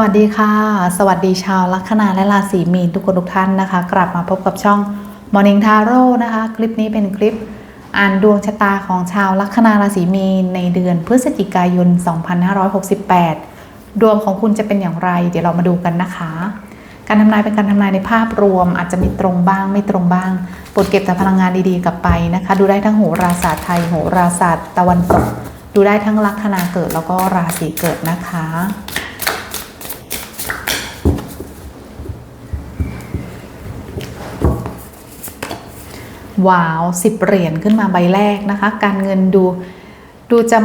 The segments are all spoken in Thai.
วัสดีค่ะ สวัสดีชาวลัคนาและราศีมีนทุกคนทุกท่านนะคะ กลับมาพบกับช่อง Morning Tarot นะคะ คลิปนี้เป็นคลิปอ่านดวงชะตาของชาวลัคนาราศีมีนในเดือนพฤศจิกายน 2568 ดวงของคุณจะเป็นอย่างไร เดี๋ยวเรามาดูกันนะคะ การทำนายเป็นการทำนายในภาพรวม อาจจะมีตรงบ้างไม่ตรงบ้างโปรดเก็บแต่พลังงานดีๆกลับไปนะคะ ดูได้ทั้งโหราศาสตร์ไทยโหราศาสตร์ตะวันตก ดูได้ทั้งลัคนาเกิดแล้วก็ราศีเกิดนะคะ ว้าวสิบเหรียญขึ้นมาใบแรกนะคะ การเงินดูดูจะ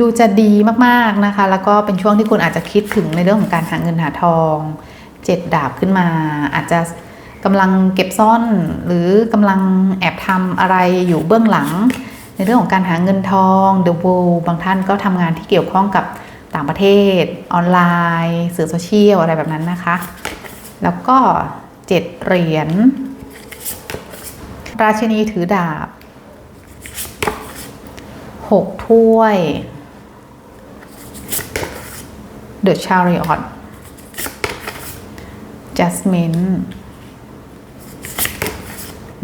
ดูจะดีมากๆนะคะ แล้วก็เป็นช่วงที่คุณอาจจะคิดถึงในเรื่องของการหาเงินหาทองเจ็ดดาบขึ้นมา อาจจะกำลังเก็บซ่อน หรือกำลังแอบทำอะไรอยู่เบื้องหลัง ในเรื่องของการหาเงินทอง The World บางท่านก็ทำงานที่เกี่ยวข้องกับต่างประเทศ ออนไลน์ สื่อโซเชียลอะไรแบบนั้นนะคะ แล้วก็เจ็ดเหรียญ ราชินีถือดาบหกถ้วย The Chariot Jasmine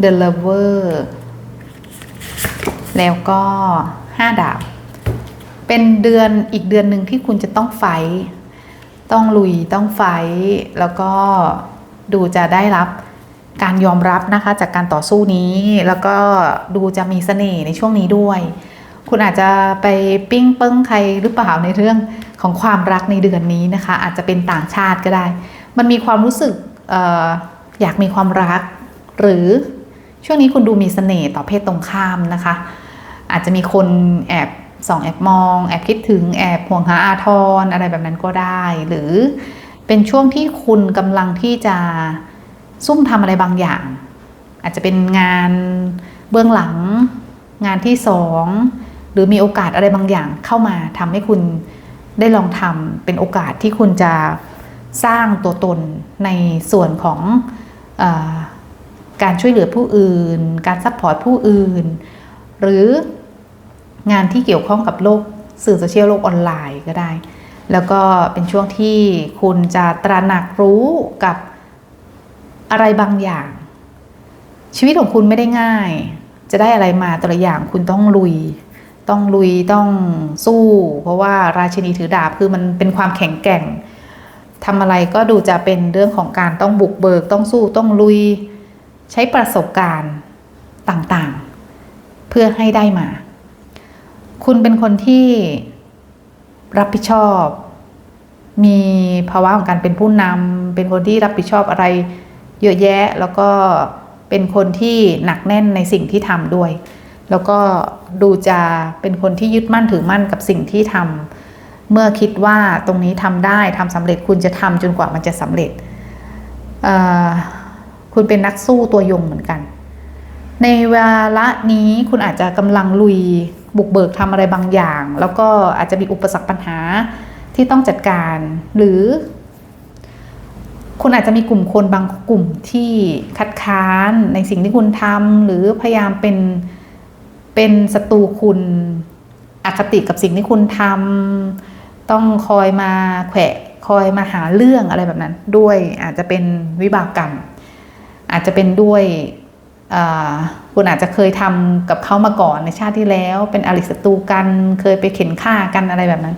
The Lover แล้วก็ห้าดาบ เป็นเดือนอีกเดือนหนึ่งที่คุณจะต้องไฟ ต้องลุยต้องไฟ แล้วก็ดูจะได้รับ การยอมรับนะคะจากการต่อสู้นี้ แล้วก็ดูจะมีเสน่ห์ในช่วงนี้ด้วย คุณอาจจะไปปิ้งเปิ้งใครหรือเปล่าในเรื่องของความรักในเดือนนี้นะคะ อาจจะเป็นต่างชาติก็ได้ มันมีความรู้สึกอออยากมีความรัก หรือช่วงนี้คุณดูมีเสน่ห์ต่อเพศตรงข้ามนะคะ อาจจะมีคนแอบส่องแอบมอง แอบคิดถึงแอบห่วงหาอาทรอะไรแบบนั้นก็ได้ หรือเป็นช่วงที่คุณกำลังที่จะ ซุ่มทำอะไรบางอย่าง อาจจะเป็นงานเบื้องหลัง งานที่สองหรือมีโอกาสอะไรบางอย่างเข้ามาทำให้คุณได้ลองทำเป็นโอกาสที่คุณจะสร้างตัวตนในส่วนของอการช่วยเหลือผู้อื่น การซัพพอร์ตผู้อื่น หรืองานที่เกี่ยวข้องกับโลกสื่อโซเชียลโลกออนไลน์ก็ได้ แล้วก็เป็นช่วงที่คุณจะตระหนักรู้กับ อะไรบางอย่าง ชีวิตของคุณไม่ได้ง่าย จะได้อะไรมาแต่ละอย่างคุณต้องลุย ต้องลุยต้องสู้ เพราะว่าราชินีถือดาบคือมันเป็นความแข็งแกร่งทำอะไรก็ดูจะเป็นเรื่องของการต้องบุกเบิกต้องสู้ต้องลุย ใช้ประสบการณ์ต่างๆ เพื่อให้ได้มา คุณเป็นคนที่รับผิดชอบ มีภาวะของการเป็นผู้นำเป็นคนที่รับผิดชอบอะไร เยอะแยะแล้วก็เป็นคนที่หนักแน่นในสิ่งที่ทำด้วย แล้วก็ดูจะเป็นคนที่ยึดมั่นถือมั่นกับสิ่งที่ทำเมื่อคิดว่าตรงนี้ทำได้ทำสำเร็จคุณจะทำจนกว่ามันจะสำเร็จ คุณเป็นนักสู้ตัวยงเหมือนกัน ในเวลานี้คุณอาจจะกำลังลุยบุกเบิกทำอะไรบางอย่าง แล้วก็อาจจะมีอุปสรรคปัญหาที่ต้องจัดการ หรือ คุณอาจจะมีกลุ่มคนบางกลุ่มที่คัดค้านในสิ่งที่คุณทำหรือพยายามเป็นเป็นศัตรูคุณอคติกับสิ่งที่คุณทำต้องคอยมาแขวะคอยมาหาเรื่องอะไรแบบนั้น ด้วยอาจจะเป็นวิบากกรรม อาจจะเป็นด้วยคุณอาจจะเคยทำกับเขามาก่อนในชาติที่แล้ว เป็นอริศัตรูกันเคยไปเข็นฆ่ากันอะไรแบบนั้น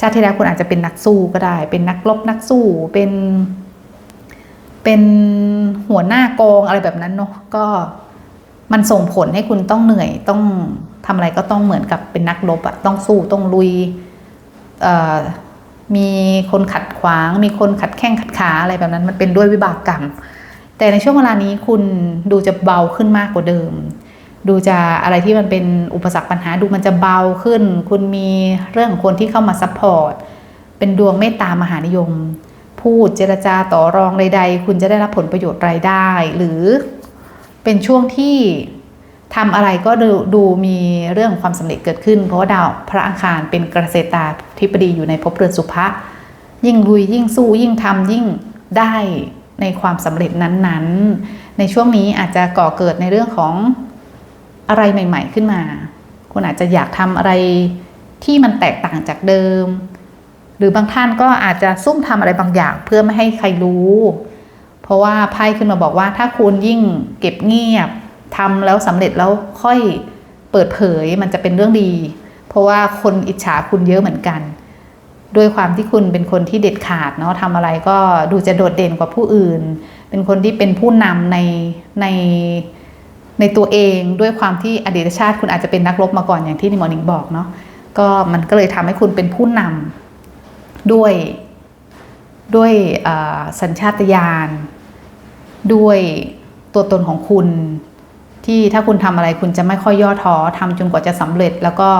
ชาติที่แล้วคุณอาจจะเป็นนักสู้ก็ได้ เป็นนักรบนักสู้ เป็น เป็นหัวหน้ากองอะไรแบบนั้นเนาะ ก็มันส่งผลให้คุณต้องเหนื่อยต้องทำอะไรก็ต้องเหมือนกับเป็นนักรบอะต้องสู้ต้องลุยเอ่อมีคนขัดขวาง มีคนขัดแข้งขัดขาอะไรแบบนั้น มันเป็นด้วยวิบากกรรม แต่ในช่วงเวลานี้คุณดูจะเบาขึ้นมากกว่าเดิม ดูจะอะไรที่มันเป็นอุปสรรคปัญหาดูมันจะเบาขึ้น คุณมีเรื่องของคนที่เข้ามาซัพพอร์ตเป็นดวงเมตตามหานิยม พูดเจรจาต่อรองใด ๆ คุณจะได้รับผลประโยชน์รายได้ หรือเป็นช่วงที่ทำอะไรก็ดูดูมีเรื่องความสำเร็จเกิดขึ้น เพราะว่าดาวพระอังคารเป็นเกษตราธิบดีอยู่ในภพเรือนสุภะยิ่งลุยยิ่งสู้ยิ่งทำยิ่งได้ในความสำเร็จนั้นๆ ในช่วงนี้อาจจะก่อเกิดในเรื่องของ อะไรใหม่ ๆ ขึ้นมา คุณอาจจะอยากทำอะไรที่มันแตกต่างจากเดิม หรือบางท่านก็อาจจะซุ่มทำอะไรบางอย่างเพื่อไม่ให้ใครรู้ เพราะว่าไพ่ขึ้นมาบอกว่าถ้าคุณยิ่งเก็บเงียบทำแล้วสำเร็จแล้วค่อยเปิดเผยมันจะเป็นเรื่องดี เพราะว่าคนอิจฉาคุณเยอะเหมือนกัน ด้วยความที่คุณเป็นคนที่เด็ดขาดเนาะทำอะไรก็ดูจะโดดเด่นกว่าผู้อื่น เป็นคนที่เป็นผู้นำในใน ในตัวเองด้วยความที่อดีตชาติ คุณอาจจะเป็นนักรบมาก่อนอย่างที่นิมอนิงบอกเนาะก็มันก็เลยทำให้คุณเป็นผู้นำด้วยด้วยสัญชาตญาณด้วยตัวตนของคุณ ที่ถ้าคุณทำอะไรคุณจะไม่ค่อยย่อท้อทำจนกว่าจะสำเร็จ แล้วก็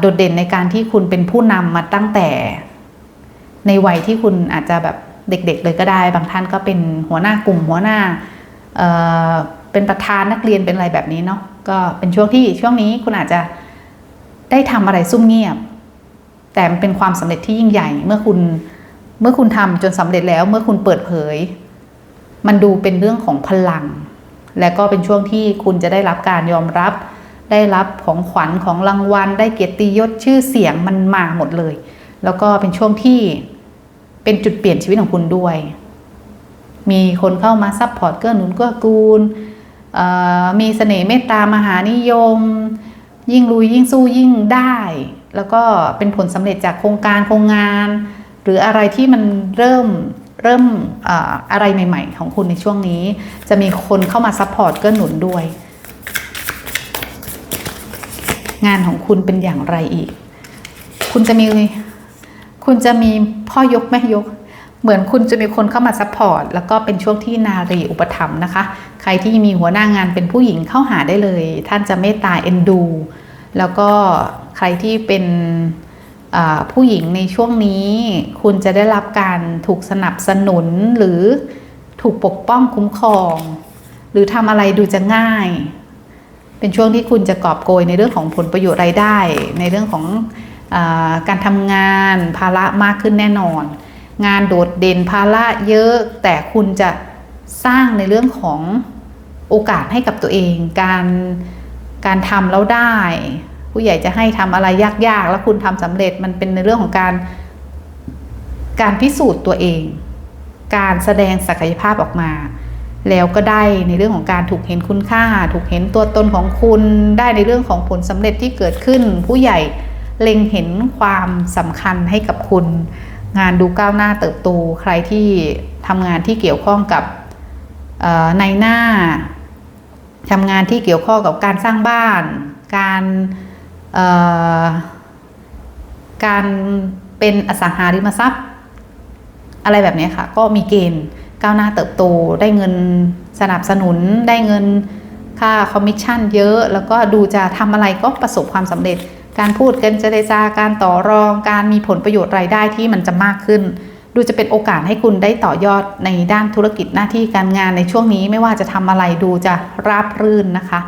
โดดเด่นในการที่คุณเป็นผู้นำมาตั้งแต่ ในวัยที่คุณอาจจะแบบเด็กๆเลยก็ได้ บางท่านก็เป็นหัวหน้ากลุ่มหัวหน้า เป็นประธานนักเรียนเป็นอะไรแบบนี้เนาะก็เป็นช่วงที่ช่วงนี้คุณอาจจะได้ทำอะไรซุ่มเงียบ แต่มันเป็นความสำเร็จที่ยิ่งใหญ่เมื่อคุณเมื่อคุณทำจนสำเร็จแล้ว เมื่อคุณเปิดเผย มันดูเป็นเรื่องของพลัง และก็เป็นช่วงที่คุณจะได้รับการยอมรับ ได้รับของขวัญของรางวัล ได้เกียรติยศชื่อเสียงมันมาหมดเลย แล้วก็เป็นช่วงที่เป็นจุดเปลี่ยนชีวิตของคุณด้วย มีคนเข้ามาซัพพอร์ตเกื้อหนุนเกื้อกูล มีเสน่ห์เมตตามหานิยม ยิ่งลุยยิ่งสู้ยิ่งได้ แล้วก็เป็นผลสำเร็จจากโครงการโครงงาน หรืออะไรที่มันเริ่มเริ่มเอ่ออะไรใหม่ ๆ ของคุณในช่วงนี้ จะมีคนเข้ามาซัพพอร์ตเกื้อหนุนด้วย งานของคุณเป็นอย่างไรอีก คุณจะมี คุณจะมีพ่อยกแม่ยก เหมือนคุณจะมีคนเข้ามาซัพพอร์ตแล้วก็เป็นช่วงที่นารีอุปถัมภ์นะคะ ใครที่มีหัวหน้างานเป็นผู้หญิงเข้าหาได้เลย ท่านจะเมตตาเอ็นดู แล้วก็ใครที่เป็นผู้หญิงในช่วงนี้ คุณจะได้รับการถูกสนับสนุนหรือถูกปกป้องคุ้มครอง หรือทำอะไรดูจะง่าย เป็นช่วงที่คุณจะกอบโกยในเรื่องของผลประโยชน์รายได้ ในเรื่องของอการทำงานภาระมากขึ้นแน่นอน งานโดดเด่นภาระเยอะ แต่คุณจะสร้างในเรื่องของโอกาสให้กับตัวเอง การการทำแล้วได้ ผู้ใหญ่จะให้ทำอะไรยากๆ แล้วคุณทำสำเร็จมันเป็นในเรื่องของการการพิสูจน์ตัวเอง การแสดงศักยภาพออกมา แล้วก็ได้ในเรื่องของการถูกเห็นคุณค่า ถูกเห็นตัวตนของคุณ ได้ในเรื่องของผลสำเร็จที่เกิดขึ้น ผู้ใหญ่เล็งเห็นความสำคัญให้กับคุณ งานดูก้าวหน้าเติบโต ใครที่ทำงานที่เกี่ยวข้องกับในหน้าทำงานที่เกี่ยวข้องกับการสร้างบ้าน การการเป็นอสังหาริมทรัพย์ อะไรแบบนี้ค่ะ ก็มีเกณฑ์ก้าวหน้าเติบโต ได้เงินสนับสนุน ได้เงินค่าคอมมิชชั่นเยอะ แล้วก็ดูจะทำอะไรก็ประสบความสำเร็จ การพูดกันเจรจาการต่อรองการมีผลประโยชน์รายได้ที่มันจะมากขึ้น ดูจะเป็นโอกาสให้คุณได้ต่อยอดในด้านธุรกิจหน้าที่การงานในช่วงนี้ไม่ว่าจะทำอะไรดูจะราบรื่นนะคะ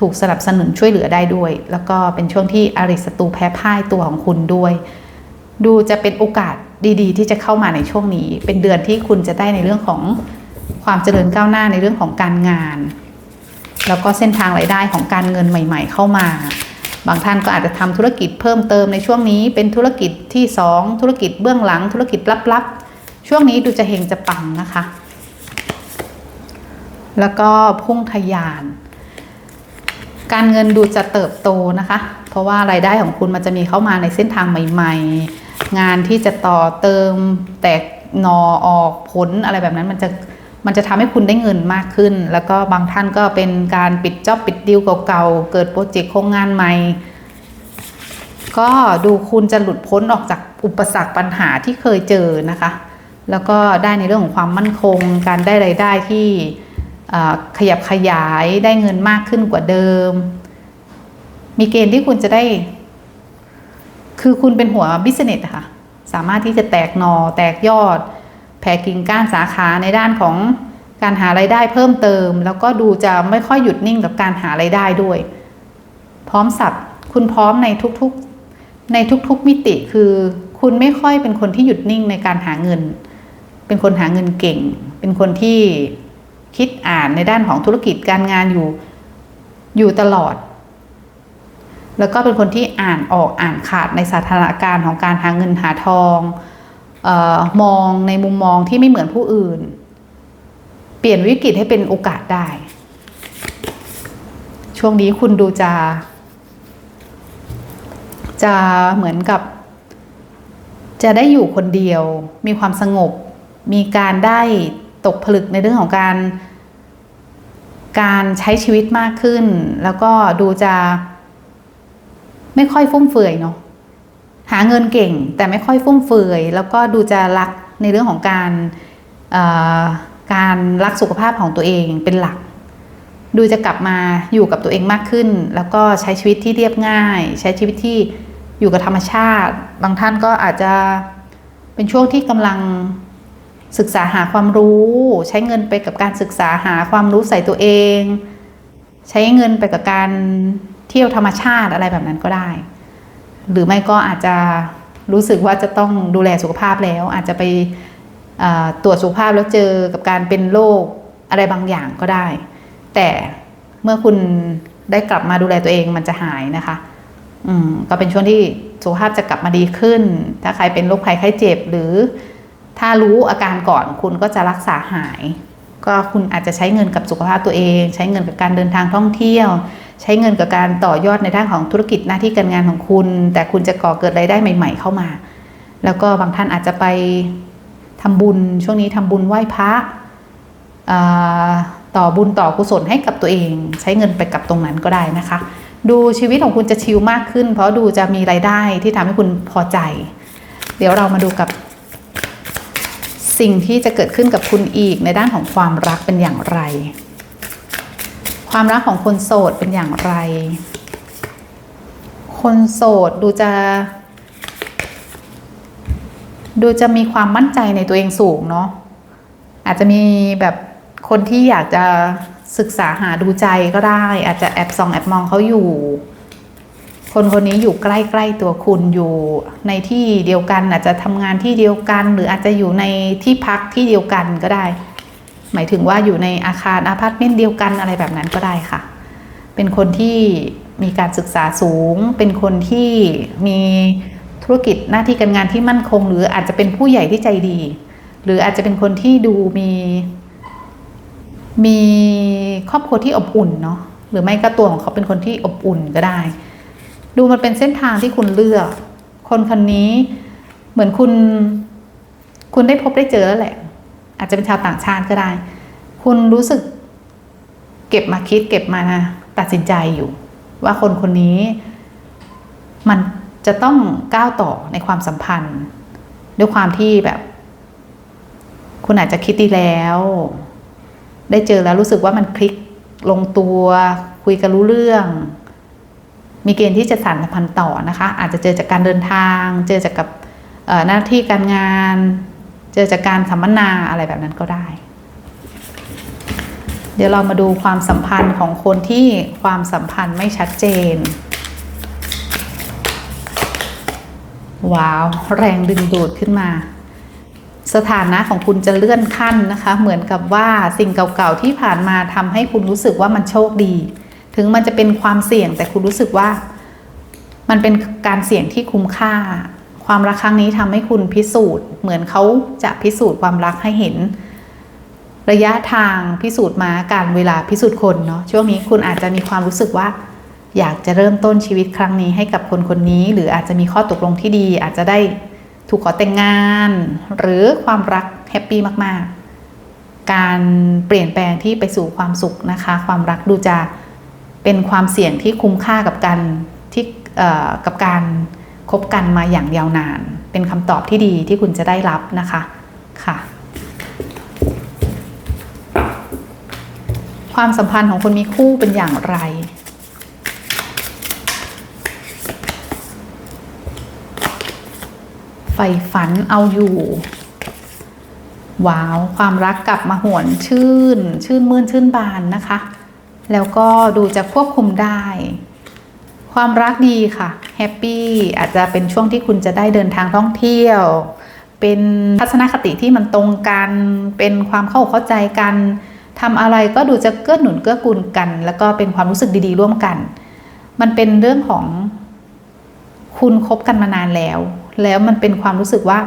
ถูกสนับสนุนช่วยเหลือได้ด้วย แล้วก็เป็นช่วงที่อริสตูแพ้พ่ายตัวของคุณด้วย ดูจะเป็นโอกาสดีๆ ที่จะเข้ามาในช่วงนี้ เป็นเดือนที่คุณจะได้ในเรื่องของความเจริญก้าวหน้าในเรื่องของการงาน แล้วก็เส้นทางรายได้ของการเงินใหม่ ๆ เข้ามา บางท่านก็อาจจะทำธุรกิจเพิ่มเติมในช่วงนี้เป็นธุรกิจที่ 2 ธุรกิจเบื้องหลัง ธุรกิจลับๆ ช่วงนี้ดูจะเฮงจะปังนะคะ แล้วก็พุ่งทะยาน การเงินดูจะเติบโตนะคะ เพราะว่ารายได้ของคุณมันจะมีเข้ามาในเส้นทางใหม่ ๆ งานที่จะต่อเติมแตกหนอออกผลอะไรแบบนั้นมันจะ มันจะทำให้คุณได้เงินมากขึ้น แล้วก็บางท่านก็เป็นการปิดจ็อบปิดดีลเก่าๆ เกิดโปรเจกต์โครงงานใหม่ ก็ดูคุณจะหลุดพ้นออกจากอุปสรรคปัญหาที่เคยเจอนะคะ แล้วก็ได้ในเรื่องของความมั่นคง การได้รายได้ที่ขยับขยายได้เงินมากขึ้นกว่าเดิม มีเกณฑ์ที่คุณจะได้ คือคุณเป็นหัวบิสเนสอะค่ะ สามารถที่จะแตกหนอแตกยอด แผ่กิ่งก้านสาขาในด้านของการหาไรายได้เพิ่มเติม แล้วก็ดูจะไม่ค่อยหยุดนิ่งกับการหาไรายได้ด้วย พร้อมสับคุณพร้อมในทุกๆในทุกๆมิติคือคุณไม่ค่อยเป็นคนที่หยุดนิ่งในการหาเงิน เป็นคนหาเงินเก่ง เป็นคนที่คิดอ่านในด้านของธุรกิจการงานอยู่อยู่ตลอด แล้วก็เป็นคนที่อ่านออกอ่านขาดในสถานการณ์ของการหาเงินหาทอง มองในมุมมองที่ไม่เหมือนผู้อื่น เปลี่ยนวิกฤตให้เป็นโอกาสได้ ช่วงนี้คุณดูจะ จะเหมือนกับ จะได้อยู่คนเดียว มีความสงบ มีการได้ตกผลึกในเรื่องของการการใช้ชีวิตมากขึ้น แล้วก็ดูจะไม่ค่อยฟุ่มเฟือยเนาะ หาเงินเก่งแต่ไม่ค่อยฟุ่มเฟือย แล้วก็ดูจะรักในเรื่องของการการรักสุขภาพของตัวเองเป็นหลัก ดูจะกลับมาอยู่กับตัวเองมากขึ้น แล้วก็ใช้ชีวิตที่เรียบง่าย ใช้ชีวิตที่อยู่กับธรรมชาติ บางท่านก็อาจจะเป็นช่วงที่กำลังศึกษาหาความรู้ ใช้เงินไปกับการศึกษาหาความรู้ใส่ตัวเอง ใช้เงินไปกับการเที่ยวธรรมชาติอะไรแบบนั้นก็ได้ หรือไม่ก็อาจจะรู้สึกว่าจะต้องดูแลสุขภาพแล้ว อาจจะไปตรวจสุขภาพแล้วเจอกับการเป็นโรคอะไรบางอย่างก็ได้ แต่เมื่อคุณได้กลับมาดูแลตัวเองมันจะหายนะคะ อืมก็เป็นช่วงที่สุขภาพจะกลับมาดีขึ้น ถ้าใครเป็นโรคภัยไข้เจ็บ หรือถ้ารู้อาการก่อนคุณก็จะรักษาหาย ก็คุณอาจจะใช้เงินกับสุขภาพตัวเอง ใช้เงินกับการเดินทางท่องเที่ยว ใช้เงินกับการต่อยอดในด้านของธุรกิจหน้าที่การงานของคุณ แต่คุณจะก่อเกิดรายได้ใหม่ ๆ เข้ามา แล้วก็บางท่านอาจจะไปทำบุญช่วงนี้ทำบุญไหว้พระต่อบุญต่อกุศลให้กับตัวเอง ใช้เงินไปกับตรงนั้นก็ได้นะคะ ดูชีวิตของคุณจะชิลมากขึ้น เพราะดูจะมีรายได้ที่ทำให้คุณพอใจ เดี๋ยวเรามาดูกับ สิ่งที่จะเกิดขึ้นกับคุณอีกในด้านของความรักเป็นอย่างไร ความรักของคนโสดเป็นอย่างไร คนโสดดูจะ ดูจะมีความมั่นใจในตัวเองสูงเนาะ อาจจะมีแบบคนที่อยากจะศึกษาหาดูใจก็ได้ อาจจะแอบส่องแอบมองเขาอยู่ คนคนนี้อยู่ใกล้ ๆ ตัวคุณอยู่ในที่เดียวกัน อาจจะทำงานที่เดียวกัน หรืออาจจะอยู่ในที่พักที่เดียวกันก็ได้ หมายถึงว่าอยู่ในอาคารอพาร์ตเมนต์เดียวกันอะไรแบบนั้นก็ได้ค่ะ เป็นคนที่มีการศึกษาสูง เป็นคนที่มีธุรกิจหน้าที่การงานที่มั่นคง หรืออาจจะเป็นผู้ใหญ่ที่ใจดี หรืออาจจะเป็นคนที่ดูมี มีครอบครัวที่อบอุ่นเนาะหรือไม่ก็ตัวของเขาเป็นคนที่อบอุ่นก็ได้ ดูมันเป็นเส้นทางที่คุณเลือก คนคนนี้เหมือนคุณ คุณได้พบได้เจอแล้วแหละ อาจจะเป็นชาวต่างชาติก็ได้ คุณรู้สึกเก็บมาคิดเก็บมาตัดสินใจอยู่ ว่าคนคนนี้ มันจะต้องก้าวต่อในความสัมพันธ์ ด้วยความที่แบบ คุณอาจจะคิดดีแล้ว ได้เจอแล้วรู้สึกว่ามันคลิกลงตัว คุยกันรู้เรื่อง มีเกณฑ์ที่จะสานสัมพันธ์ต่อนะคะ อาจจะเจอจากการเดินทาง เจอจากกับหน้าที่การงาน เจอจากการสัมมนาอะไรแบบนั้นก็ได้ เดี๋ยวเรามาดูความสัมพันธ์ของคนที่ความสัมพันธ์ไม่ชัดเจน ว้าว แรงดึงดูดขึ้นมา สถานะของคุณจะเลื่อนขั้นนะคะ เหมือนกับว่าสิ่งเก่าๆที่ผ่านมาทำให้คุณรู้สึกว่ามันโชคดี ถึงมันจะเป็นความเสี่ยงแต่คุณรู้สึกว่า มันเป็นการเสี่ยงที่คุ้มค่า ความรักครั้งนี้ทำให้คุณพิสูจน์ เหมือนเขาจะพิสูจน์ความรักให้เห็น ระยะทางพิสูจน์มาการเวลาพิสูจน์คนเนาะช่วงนี้คุณอาจจะมีความรู้สึกว่า อยากจะเริ่มต้นชีวิตครั้งนี้ให้กับคนคนนี้ หรืออาจจะมีข้อตกลงที่ดี อาจจะได้ถูกขอแต่งงาน หรือความรักแฮปปี้มากๆ การเปลี่ยนแปลงที่ไปสู่ความสุขนะคะ ความรักดูจะเป็นความเสี่ยงที่คุ้มค่ากับการที่เอ่อกับการ คบกันมาอย่างยาวนาน เป็นคำตอบที่ดีที่คุณจะได้รับนะคะค่ะ ความสัมพันธ์ของคนมีคู่เป็นอย่างไรใฝ่ฝันเอาอยู่ว้าว ความรักกลับมาหวนชื่น ชื่นมื่นชื่นบานนะคะ แล้วก็ดูจะควบคุมได้ ความรักดีค่ะ แฮปปี้อาจจะเป็นช่วงที่คุณจะได้เดินทางท่องเที่ยว เป็นทัศนคติที่มันตรงกัน เป็นความเข้าเข้าใจกันทำอะไรก็ดูจะเกื้อหนุนเกื้อกูลกัน แล้วก็เป็นความรู้สึกดีๆร่วมกัน มันเป็นเรื่องของคุณคบกันมานานแล้ว แล้วมันเป็นความรู้สึกว่า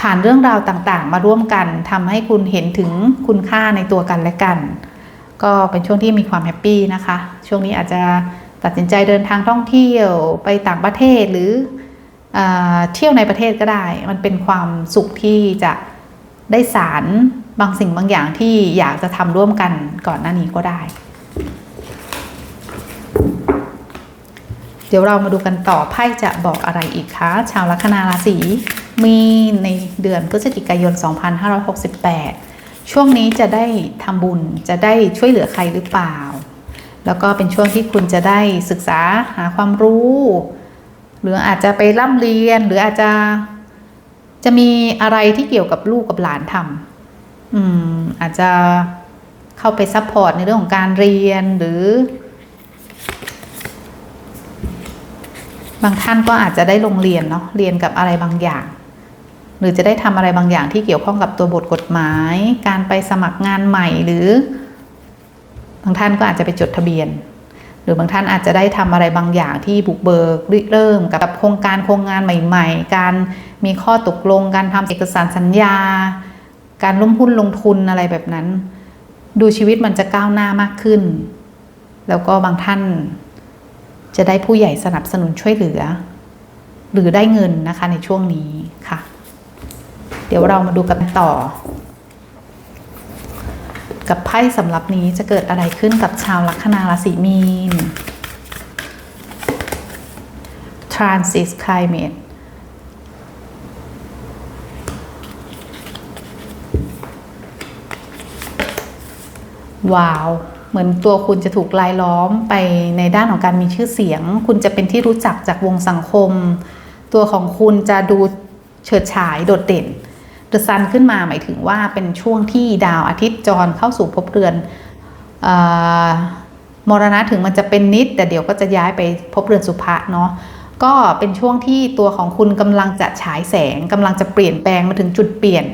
ผ่านเรื่องราวต่างๆ มาร่วมกันทำให้คุณเห็นถึงคุณค่าในตัวกันและกัน ก็เป็นช่วงที่มีความแฮปปี้นะคะ ช่วงนี้อาจจะ ตัดสินใจเดินทางท่องเที่ยวไปต่างประเทศหรืออเที่ยวในประเทศก็ได้ มันเป็นความสุขที่จะได้สารบางสิ่งบางอย่างที่อยากจะทำร่วมกันก่อนหน้านี้ก็ได้ เดี๋ยวเรามาดูกันต่อไพ่จะบอกอะไรอีกคะชาวลัคนาราศีมีในเดือนพฤศจิกายน 2568 ช่วงนี้จะได้ทำบุญจะได้ช่วยเหลือใครหรือเปล่า แล้วก็เป็นช่วงที่คุณจะได้ศึกษาหาความรู้ หรืออาจจะไปร่ำเรียนหรืออาจจะจะมีอะไรที่เกี่ยวกับลูกกับหลานทำอืมอาจจะเข้าไปซัพพอร์ตในเรื่องของการเรียนหรือ บางท่านก็อาจจะได้ลงเรียนเนาะเรียนกับอะไรบางอย่าง หรือจะได้ทำอะไรบางอย่างที่เกี่ยวข้องกับตัวบทกฎหมาย การไปสมัครงานใหม่หรือ บางท่านก็อาจจะไปจดทะเบียน หรือบางท่านอาจจะได้ทำอะไรบางอย่างที่บุกเบิกริเริ่มกับโครงการโครงงานใหม่ ๆ การมีข้อตกลง การทำเอกสารสัญญา การร่วมหุ้นลงทุนอะไรแบบนั้น ดูชีวิตมันจะก้าวหน้ามากขึ้น แล้วก็บางท่านจะได้ผู้ใหญ่สนับสนุนช่วยเหลือ หรือได้เงินนะคะในช่วงนี้ค่ะ เดี๋ยวเรามาดูกันต่อ กับไพ่สำหรับนี้จะเกิดอะไรขึ้นกับชาวลัคนาราศีมีน Transit Climate ว้าว เหมือนตัวคุณจะถูกลายล้อมไปในด้านของการมีชื่อเสียง คุณจะเป็นที่รู้จักจากวงสังคม ตัวของคุณจะดูเฉิดฉายโดดเด่น เดอะซันขึ้นมาหมายถึงว่าเป็นช่วงที่ดาวอาทิตย์จรเข้าสู่ภพเรือนอมรณะถึงมันจะเป็นนิด แต่เดี๋ยวก็จะย้ายไปภพเรือนสุภะเนาะก็เป็นช่วงที่ตัวของคุณกำลังจะฉายแสงกำลังจะเปลี่ยนแปลงมาถึงจุดเปลี่ยน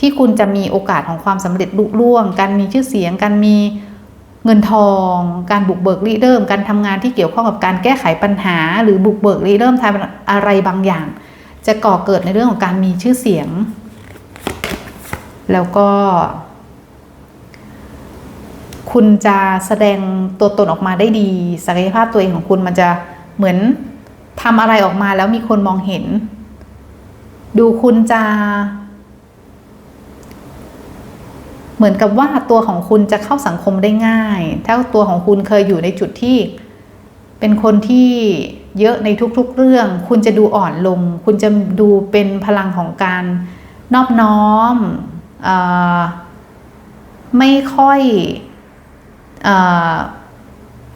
ที่คุณจะมีโอกาสของความสำเร็จลุล่วง การมีชื่อเสียง การมีเงินทอง การบุกเบิกริเริ่ม การทำงานที่เกี่ยวข้องกับการแก้ไขปัญหา หรือบุกเบิกริเริ่มทำอะไรบางอย่าง จะก่อเกิดในเรื่องของการมีชื่อเสียง แล้วก็ คุณจะแสดงตัวตนออกมาได้ดี ศักยภาพตัวเองของคุณมันจะเหมือนทำอะไรออกมาแล้วมีคนมองเห็น ดูคุณจะ เหมือนกับว่าตัวของคุณจะเข้าสังคมได้ง่าย ถ้าตัวของคุณเคยอยู่ในจุดที่ เป็นคนที่เยอะในทุกๆเรื่อง คุณจะดูอ่อนลง คุณจะดูเป็นพลังของการนอบน้อม ไม่ค่อยเอ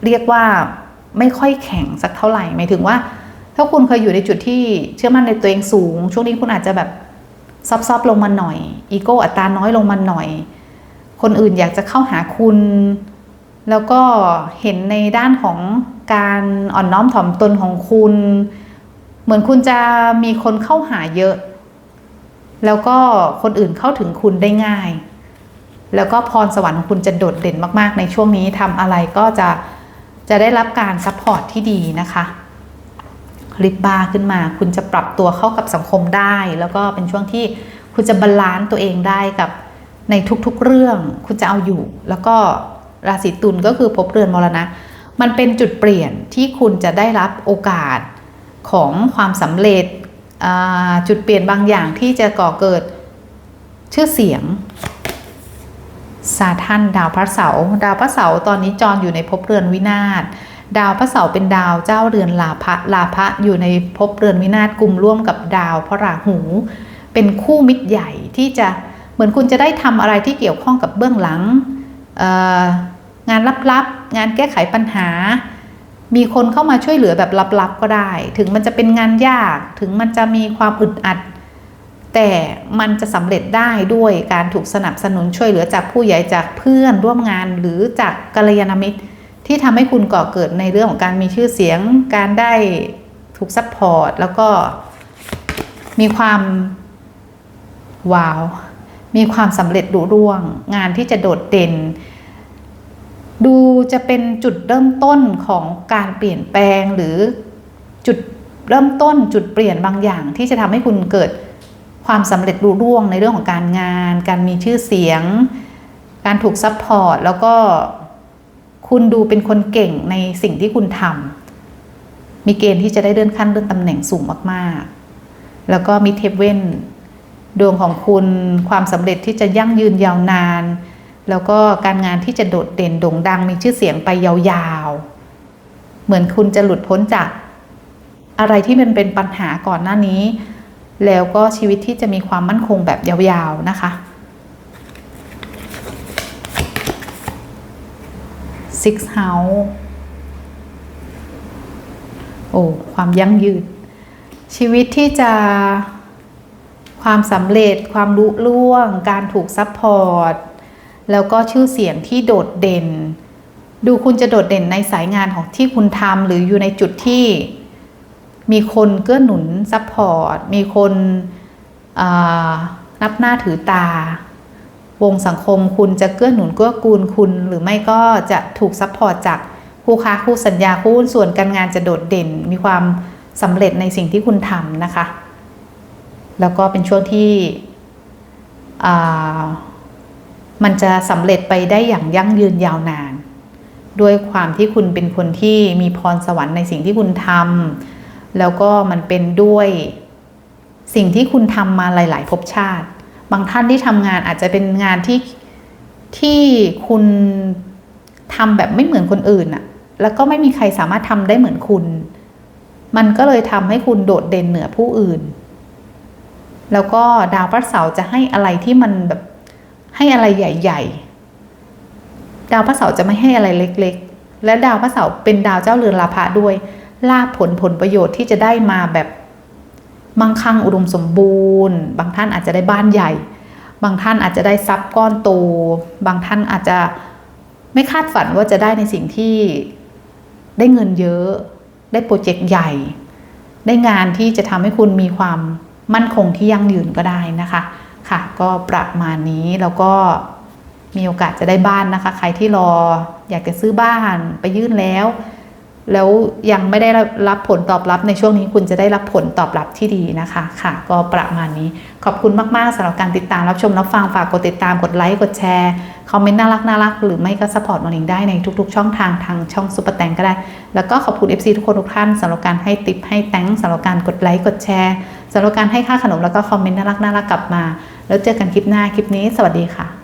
เรียกว่าไม่ค่อยแข็งสักเท่าไหร่หมายถึงว่า ถ้าคุณเคยอยู่ในจุดที่เชื่อมั่นในตัวเองสูง ช่วงนี้คุณอาจจะแบบซอฟๆลงมาหน่อยอีโก้อัตราน้อยลงมาหน่อย คนอื่นอยากจะเข้าหาคุณ แล้วก็เห็นในด้านของการอ่อนน้อมถ่อมตนของคุณ เหมือนคุณจะมีคนเข้าหาเยอะ แล้วก็คนอื่นเข้าถึงคุณได้ง่าย แล้วก็พรสวรรค์ของคุณจะโดดเด่นมากๆ ในช่วงนี้ทำอะไรก็จะจะได้รับการซัพพอร์ตที่ดีนะคะริบบาขึ้นมา คุณจะปรับตัวเข้ากับสังคมได้ แล้วก็เป็นช่วงที่คุณจะบาลานซ์ตัวเองได้กับในทุกๆเรื่อง คุณจะเอาอยู่ แล้วก็ราศีตุลก็คือภพเรือนมรณะ มันเป็นจุดเปลี่ยนที่คุณจะได้รับโอกาสของความสำเร็จ จุดเปลี่ยนบางอย่างที่จะก่อเกิดชื่อเสียงซาทันดาวพระเสาร์ดาวพระเสาร์ตอนนี้จรอยู่ในภพเรือนวินาศดาวพระเสาร์เป็นดาวเจ้าเรือนลาภะลาภะอยู่ในภพเรือนวินาศกลุ่มร่วมกับดาวพระราหู เป็นคู่มิตรใหญ่ที่จะเหมือนคุณจะได้ทำอะไรที่เกี่ยวข้องกับเบื้องหลังงานลับๆ งานแก้ไขปัญหา มีคนเข้ามาช่วยเหลือแบบลับๆก็ได้ ถึงมันจะเป็นงานยาก ถึงมันจะมีความอึดอัด แต่มันจะสำเร็จได้ด้วยการถูกสนับสนุนช่วยเหลือจากผู้ใหญ่จากเพื่อนร่วมงานหรือจากกัลยาณมิตร ที่ทำให้คุณก่อเกิดในเรื่องของการมีชื่อเสียง การได้ถูกซัพพอร์ตแล้วก็มีความว้าว มีความสำเร็จรุ่ร่วง งานที่จะโดดเด่น ดูจะเป็นจุดเริ่มต้นของการเปลี่ยนแปลงหรือจุดเริ่มต้นจุดเปลี่ยนบางอย่าง ที่จะทำให้คุณเกิดความสำเร็จรุ่ร่วงในเรื่องของการงาน การมีชื่อเสียง การถูกซัพพอร์ตแล้วก็คุณดูเป็นคนเก่งในสิ่งที่คุณทำมีเกณฑ์ที่จะได้เลื่อนขั้นเลื่อนตำแหน่งสูงมาก ๆ แล้วก็มีเทปเว่นดวงของคุณความสำเร็จที่จะยั่งยืนยาวนาน แล้วก็การงานที่จะโดดเด่นโด่งดังมีชื่อเสียงไปยาวๆ เหมือนคุณจะหลุดพ้นจาก อะไรที่มันเป็นปัญหาก่อนหน้านี้ แล้วก็ชีวิตที่จะมีความมั่นคงแบบยาวๆนะคะ Six House โอ้ความยั่งยืน ชีวิตที่จะความสำเร็จความลุล่วง การถูกซัพพอร์ต แล้วก็ชื่อเสียงที่โดดเด่น ดูคุณจะโดดเด่นในสายงานของที่คุณทำหรืออยู่ในจุดที่ มีคนเกื้อหนุนซัพพอร์ต มีคนนับหน้าถือตา วงสังคมคุณจะเกื้อหนุนเกื้อกูลคุณหรือไม่ก็จะถูกซัพพอร์ตจากคู่ค้าคู่สัญญาคู่ส่วนการงานจะโดดเด่น มีความสำเร็จในสิ่งที่คุณทำนะคะ แล้วก็เป็นช่วงที่ มันจะสำเร็จไปได้อย่างยั่งยืนยาวนาน ด้วยความที่คุณเป็นคนที่มีพรสวรรค์ในสิ่งที่คุณทำแล้วก็มันเป็นด้วยสิ่งที่คุณทำมาหลาย ๆภพชาติ บางท่านที่ทำงานอาจจะเป็นงานที่ที่คุณทำแบบไม่เหมือนคนอื่นอะแล้วก็ไม่มีใครสามารถทำได้เหมือนคุณ มันก็เลยทำให้คุณโดดเด่นเหนือผู้อื่น แล้วก็ดาวพระเสาร์จะให้อะไรที่มันแบบ ให้อะไรใหญ่ ๆ ดาวพระเสาร์จะไม่ให้อะไรเล็กๆ และดาวพระเสาร์เป็นดาวเจ้าเรือนลาภะด้วยลาผลผลประโยชน์ที่จะได้มาแบบมั่งคั่งอุดมสมบูรณ์ บางท่านอาจจะได้บ้านใหญ่ บางท่านอาจจะได้ทรัพย์ก้อนโต บางท่านอาจจะไม่คาดฝันว่าจะได้ในสิ่งที่ได้เงินเยอะ ได้โปรเจกต์ใหญ่ ได้งานที่จะทำให้คุณมีความมั่นคงที่ยั่งยืนก็ได้นะคะ ค่ะ ก็ประมาณนี้แล้วก็มีโอกาสจะได้บ้านนะคะ ใครที่รออยากจะซื้อบ้านไปยื่นแล้ว แล้วยังไม่ได้รับผลตอบรับในช่วงนี้คุณจะได้รับผลตอบรับที่ดีนะคะค่ะ ก็ประมาณนี้ขอบคุณมาก ๆสำหรับการติดตามรับชมรับฟังฝากกดติดตามกดไลค์กดแชร์คอมเมนต์น่ารักน่ารักหรือไม่ก็สปอร์ตมอนิงได้ในทุก ๆ ช่องทางทางช่องซุปเปอร์แตงก็ได้ แล้วก็ขอบคุณ FC ทุกคนทุกท่านสำหรับการให้ติปให้แตงสำหรับการกดไลค์กดแชร์สำหรับการให้ค่าขนมแล้วก็คอมเมนต์น่ารักน่ารักกลับมา แล้วเจอกันคลิปหน้าคลิปนี้ สวัสดีค่ะ